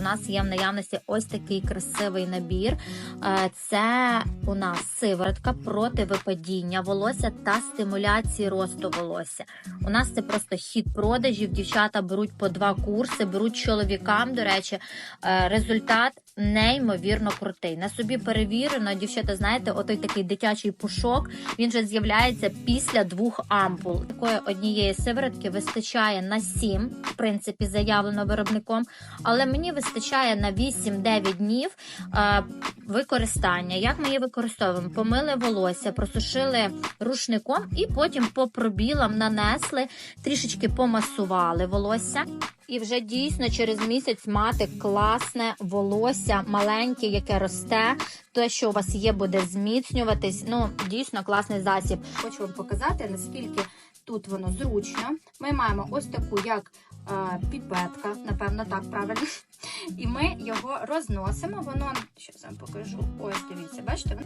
у нас є в наявності ось такий красивий набір. Е, Це у нас сиворотка проти випадіння волосся та стимуляції росту волосся. У нас це просто хід продажів. Дівчата беруть по два курси, беруть чоловікам. До речі, Е, результат неймовірно крутий. На собі перевірено, дівчата, знаєте, отой такий дитячий пушок. Він же з'являється після двох ампул. Такої однієї сиворотки вистачає на 7, в принципі, заявлено виробником. Але мені вистачає на 8-9 днів е, використання. Як ми її використовуємо? Помили волосся, просушили рушником і потім по пробілам нанесли, трішечки помасували волосся. І вже дійсно через місяць мати класне волосся, маленьке, яке росте. Те, що у вас є, буде зміцнюватись. Ну, дійсно класний засіб. Хочу вам показати, наскільки тут воно зручно. Ми маємо ось таку, як е, піпетка, напевно, так правильно. І ми його розносимо. Воно, що вам покажу. Ось дивіться, бачите,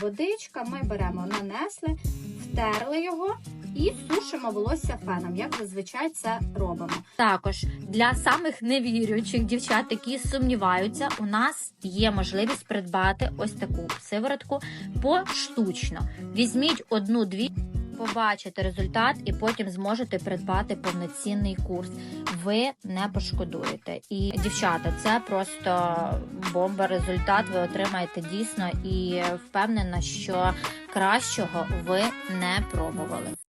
водичка. Ми беремо, нанесли, втерли його і сушимо волосся феном, як зазвичай це робимо. Також для самих невіруючих дівчат, які сумніваються, у нас є можливість придбати ось таку сиворотку поштучно. Візьміть одну-дві. Побачите результат і потім зможете придбати повноцінний курс. Ви не пошкодуєте. І дівчата, це просто бомба. Результат ви отримаєте дійсно і впевнена, що кращого ви не пробували.